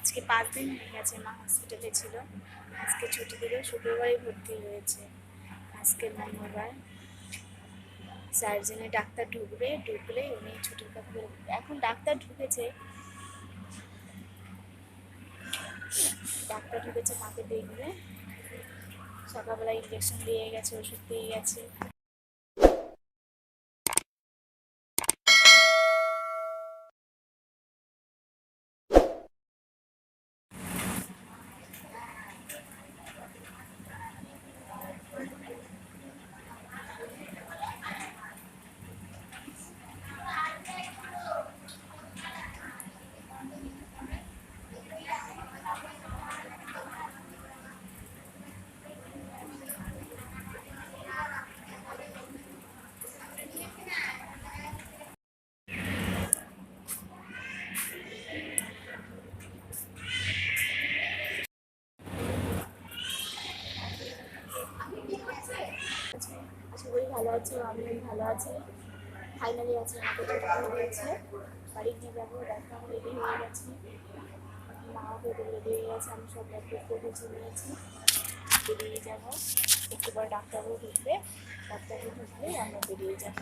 আজকে পাঁচ দিন হয়ে গেছে মা হসপিটালে ছিল। আজকে ছুটি দিল শুক্রবারই ভর্তি হয়েছে। আজকে মঙ্গলবার। সার্জেনে ডাক্তার ঢুকবে ঢুকলে উনি ছুটির কথা এখন ডাক্তার ঢুকেছে। ডাক্তার ঢুকেছে, মাকে দেখবে। সকালবেলা ইঞ্জেকশন দিয়ে গেছে, ওষুধ দিয়ে গেছে। ভালো আছো, আমিও ভালো আছি। ফাইনালি আছে আমাকে ছুটি হয়েছে বাড়ি নিয়ে যাব দেখো রেডি হয়ে গেছি। মাও ভেতরে রেডি হয়ে গেছে, আমি সব ডাক্তারকে চলে গেছি বেরিয়ে যাব। একটু পরে ডাক্তারবাবু ঢুকবে, ডাক্তারবাবু ঢুকলে আমরা বেরিয়ে যাব।